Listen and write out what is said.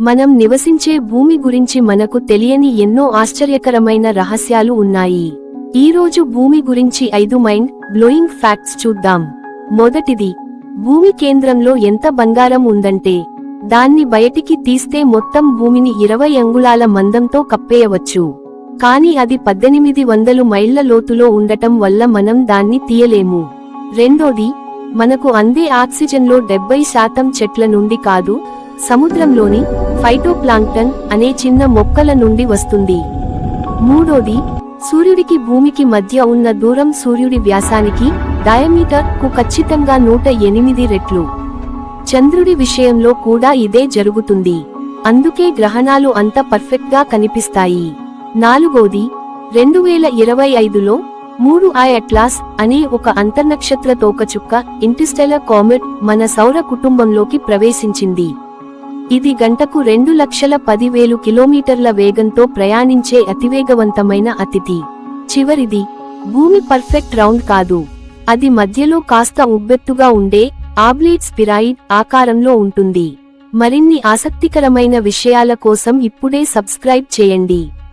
మనం నివసించే భూమి గురించి మనకు తెలియని ఎన్నో ఆశ్చర్యకరమైన రహస్యాలు ఉన్నాయి. ఈరోజు భూమి గురించి ఐదు మైండ్ బ్లోయింగ్ ఫ్యాక్ట్స్ చూద్దాం. మొదటిది భూమి కేంద్రంలో ఎంత బంగారం ఉందంటే దాన్ని బయటికి తీస్తే మొత్తం భూమిని ఇరవై అంగుళాల మందంతో కప్పేయవచ్చు. కాని అది పద్దెనిమిది వందలు మైళ్ళ లోతులో ఉండటం వల్ల మనం దాన్ని తీయలేము. రెండోది మనకు అందే ఆక్సిజన్లో డెబ్బై శాతం చెట్ల నుండి కాదు సముద్రంలోని ఫైటోప్లాంక్టన్ అనే చిన్న మొక్కల నుండి వస్తుంది. మూడోది సూర్యుడికి భూమికి మధ్య ఉన్న దూరం సూర్యుడి వ్యాసానికి డయామీటర్కు ఖచ్చితంగా నూట ఎనిమిది రెట్లు. చంద్రుడి విషయంలో కూడా ఇదే జరుగుతుంది. అందుకే గ్రహణాలు అంత పర్ఫెక్ట్గా కనిపిస్తాయి. నాలుగోది రెండు వేల ఇరవై ఐదులో మూడు ఐ అట్లాస్ అనే ఒక అంతర్నక్షత్ర తోకచుక్క ఇంటిస్టెల కామెట్ మన సౌర కుటుంబంలోకి ప్రవేశించింది. ఇది గంటకు రెండు లక్షల పదివేలు కిలోమీటర్ల వేగంతో ప్రయాణించే అతివేగవంతమైన అతిథి. చివరిది భూమి పర్ఫెక్ట్ రౌండ్ కాదు. అది మధ్యలో కాస్త ఉబ్బెత్తుగా ఉండే ఆబ్లేట్ స్పిరాయిడ్ ఆకారంలో ఉంటుంది. మరిన్ని ఆసక్తికరమైన విషయాల కోసం ఇప్పుడే సబ్స్క్రైబ్ చేయండి.